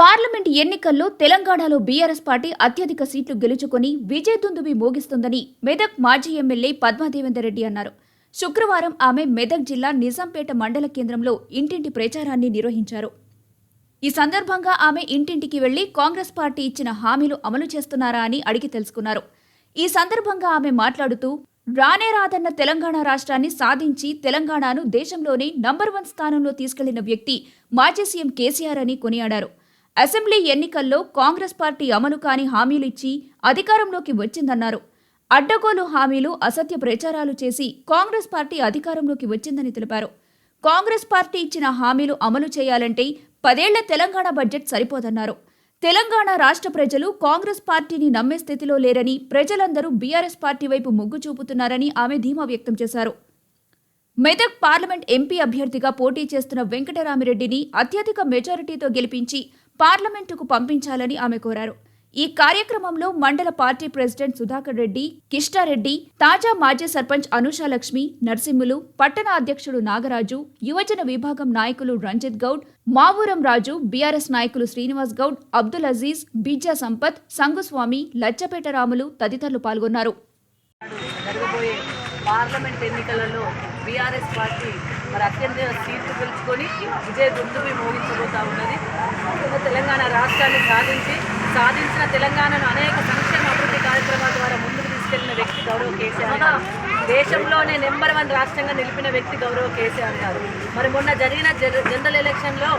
Parliament ఎన్నికల్లో తెలంగాణలో BRS party అత్యధిక సీట్లు గెలుచుకొని విజయదుందుబి మోగిస్తుందని మెదక్ మాజీ ఎమ్మెల్యే పద్మాదేవేందర్ రెడ్డి అన్నారు. శుక్రవారం ఆమె మెదక్ జిల్లా నిజాంపేట మండల కేంద్రంలో ఇంటింటి ప్రచారాన్ని నిర్వహించారు. ఈ సందర్భంగా ఆమె ఇంటింటికి వెళ్ళి కాంగ్రెస్ పార్టీ ఇచ్చిన హామీలు అమలు చేస్తున్నారా అని అడిగి తెలుసుకున్నారు. ఈ సందర్భంగా ఆమె మాట్లాడుతూ రానే రాదన్న తెలంగాణ రాష్ట్రాన్ని సాధించి తెలంగాణను దేశంలోనే నంబర్ వన్ స్థానంలో తీసుకెళ్ళిన వ్యక్తి మాజీ సీఎం కేసీఆర్ అని కొనియాడారు. అసెంబ్లీ ఎన్నికల్లో కాంగ్రెస్ పార్టీ అమలు కాని హామీలు ఇచ్చి అధికారంలోకి వచ్చిందన్నారు. అడ్డగోలు హామీలు అసత్య ప్రచారాలు చేసి కాంగ్రెస్ పార్టీ అధికారంలోకి వచ్చిందని తెలిపారు. కాంగ్రెస్ పార్టీ ఇచ్చిన హామీలు అమలు చేయాలంటే పదేళ్ళ తెలంగాణ బడ్జెట్ సరిపోదన్నారు. తెలంగాణ రాష్ట్ర ప్రజలు కాంగ్రెస్ పార్టీని నమ్మే స్థితిలో లేరని ప్రజలందరూ బీఆర్ఎస్ పార్టీ వైపు మొగ్గు చూపుతున్నారని ఆమె ధీమా వ్యక్తం చేశారు. మెదక్ పార్లమెంట్ ఎంపీ అభ్యర్థిగా పోటీ చేస్తున్న వెంకటరామిరెడ్డిని అత్యధిక మెజారిటీతో గెలిపించి పార్లమెంటుకు పంపించాలని ఆమె కోరారు. ఈ కార్యక్రమంలో మండల పార్టీ ప్రెసిడెంట్ సుధాకర్ రెడ్డి కిష్టారెడ్డి తాజా మాజీ సర్పంచ్ అనుషాలక్ష్మి నర్సింహులు పట్టణ అధ్యక్షుడు నాగరాజు యువజన విభాగం నాయకులు రంజిత్ గౌడ్ మావూరం రాజు బీఆర్ఎస్ నాయకులు శ్రీనివాస్ గౌడ్ అబ్దుల్ అజీజ్ బిజ్జా సంపత్ సంగుస్వామి లచ్చపేట రాములు తదితరులు పాల్గొన్నారు. పార్లమెంట్ ఎన్నికలలో బీఆర్ఎస్ పార్టీ మరి అత్యంత సీట్లు గెలుచుకొని విజయ దుందుబి మోగించబోతా ఉన్నది. తెలంగాణ రాష్ట్రాన్ని సాధించి సాధించిన తెలంగాణను అనేక సంక్షేమ అభివృద్ధి కార్యక్రమాల ద్వారా ముందుకు తీసుకెళ్ళిన వ్యక్తి గౌరవ కేసీఆర్ దేశంలోనే నెంబర్ వన్ రాష్ట్రంగా నిలిపిన వ్యక్తి గౌరవ కేసీఆర్ గారు. మరి మొన్న జరిగిన జనరల్ ఎలక్షన్లో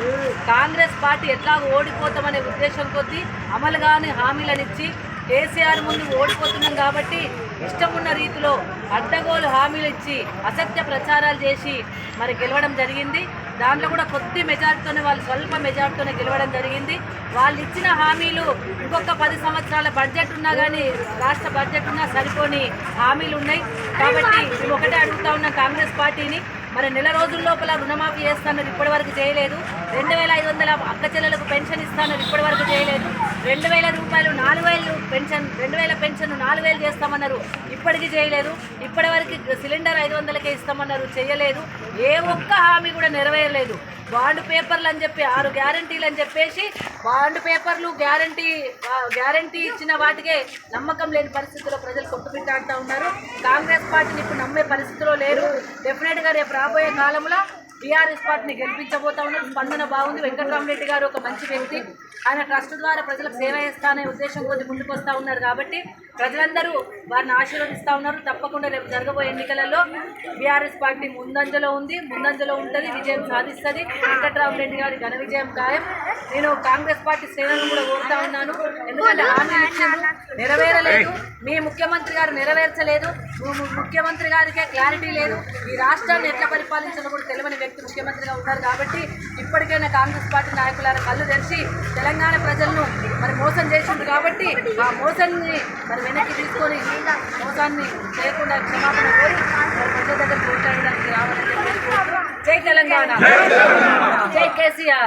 కాంగ్రెస్ పార్టీ ఎట్లా ఓడిపోతామనే ఉద్దేశం కొద్దీ అమలు కాని హామీలనిచ్చి కేసీఆర్ ముందు ఓడిపోతున్నాం కాబట్టి ఇష్టం ఉన్న రీతిలో అడ్డగోలు హామీలు ఇచ్చి అసత్య ప్రచారాలు చేసి మరి గెలవడం జరిగింది. దాంట్లో కూడా కొద్ది మెజార్టీతోనే వాళ్ళు స్వల్ప మెజార్టీతోనే గెలవడం జరిగింది. వాళ్ళు ఇచ్చిన హామీలు ఇంకొక పది సంవత్సరాల బడ్జెట్ ఉన్నా కానీ రాష్ట్ర బడ్జెట్ ఉన్నా సరిపోని హామీలు ఉన్నాయి. కాబట్టి మేము ఒకటే అడుగుతా ఉన్నాం కాంగ్రెస్ పార్టీని. మరి నెల రోజుల లోపల రుణమాఫీ చేస్తాను ఇప్పటి వరకు చేయలేదు. రెండు వేల ఐదు వందల అక్క చెల్లెలకు పెన్షన్ ఇస్తాను ఇప్పటి వరకు చేయలేదు. రెండు వేల రూపాయలు నాలుగు వేలు పెన్షన్ రెండు వేల పెన్షన్ నాలుగు వేలు చేస్తామన్నారు. ఇప్పటికీ చేయలేదు. ఇప్పటి వరకు సిలిండర్ ఐదు వందలకే ఇస్తామన్నారు. చేయలేదు. ఏ ఒక్క హామీ కూడా నెరవేరలేదు. బాండ్ పేపర్లు అని చెప్పి ఆరు గ్యారంటీలు అని చెప్పేసి బాండ్ పేపర్లు గ్యారంటీ గ్యారంటీ ఇచ్చిన వాటికే నమ్మకం లేని పరిస్థితుల్లో ప్రజలు కొట్టుబిట్టాడుతూ ఉన్నారు. కాంగ్రెస్ పార్టీని ఇప్పుడు నమ్మే పరిస్థితిలో లేరు. డెఫినెట్గా రేపు రాబోయే కాలంలో టీఆర్ఎస్ పార్టీని గెలిపించబోతా ఉన్నారు. స్పందన బాగుంది. వెంకటరామరెడ్డి గారు ఒక మంచి వ్యక్తి. ఆయన ట్రస్ట్ ద్వారా ప్రజలకు సేవ చేస్తానే ఉద్దేశం కొద్ది ముందుకు వస్తూ ఉన్నారు కాబట్టి ప్రజలందరూ వారిని ఆశీర్వదిస్తూ ఉన్నారు. తప్పకుండా రేపు జరగబోయే ఎన్నికలలో బీఆర్ఎస్ పార్టీ ముందంజలో ఉంది. ముందంజలో ఉంటుంది విజయం సాధిస్తుంది. వెంకటరామరెడ్డి గారి ఘన విజయం ఖాయం. నేను కాంగ్రెస్ పార్టీ శ్రేణులను కూడా కోరుతా ఉన్నాను. ఎందుకంటే హామీ నెరవేరలేదు. మీ ముఖ్యమంత్రి గారు నెరవేర్చలేదు. ముఖ్యమంత్రి గారికే క్లారిటీ లేదు. ఈ రాష్ట్రాన్ని ఎట్లా పరిపాలించాలో కూడా తెలియని వ్యక్తి ముఖ్యమంత్రిగా ఉన్నారు కాబట్టి ఇప్పటికైనా కాంగ్రెస్ పార్టీ నాయకుల కళ్ళు తెరిచి తెలంగాణ ప్రజలను మరి మోసం చేసింది కాబట్టి ఆ మోసాన్ని మరి వెనక్కి తీసుకొని మోసాన్ని చేయకుండా క్షమాపణ కోరి ప్రజల దగ్గర పోట్లాడడానికి రావాలని చెప్పి జై తెలంగాణ. జై కేసీఆర్.